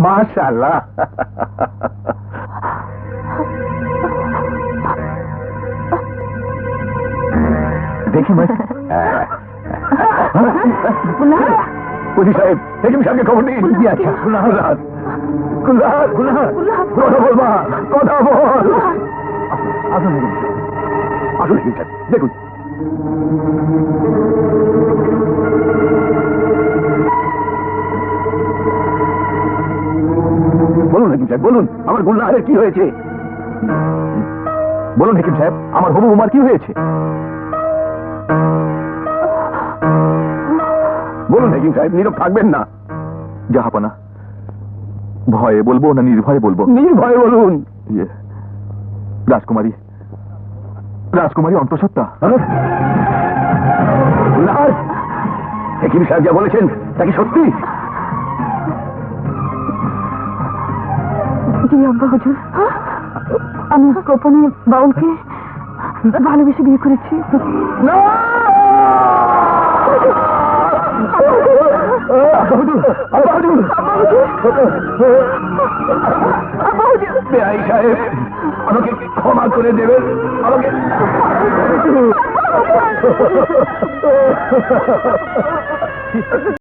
মাশাআল্লাহ দেখি মাই পুলিশ সাহেব হেকিম সাহেবকে খবর দিন জি আচ্ছা কুলহাদ কুলহাদ কুলহাদ কথা বল মা কথা বল আসুন হেকিম সাহেব আসুন হেকিম সাহেব দেখুন হেকিম সাহেব বলুন আমার গুল্লাহারের কি হয়েছে? বলুন হেকিম সাহেব আমার হবু উমার কি হয়েছে? বলুন হেকিম সাহেব নীরব থাকবেন না। জাহাপানা ভয়ে বলব না নির্ভয়ে বলব? নির্ভয় বলুন। ইয়ে রাজকুমারী রাজকুমারী অন্তঃসত্ত্বা। হেকিম সাহেব যা বলেছেন তা কি সত্যি? আব্বা হুজুর। আমি গোপনে বাউলকে ভালোবেসে বিয়ে করেছি। আমাকে ক্ষমা করে দেবেন। আমাকে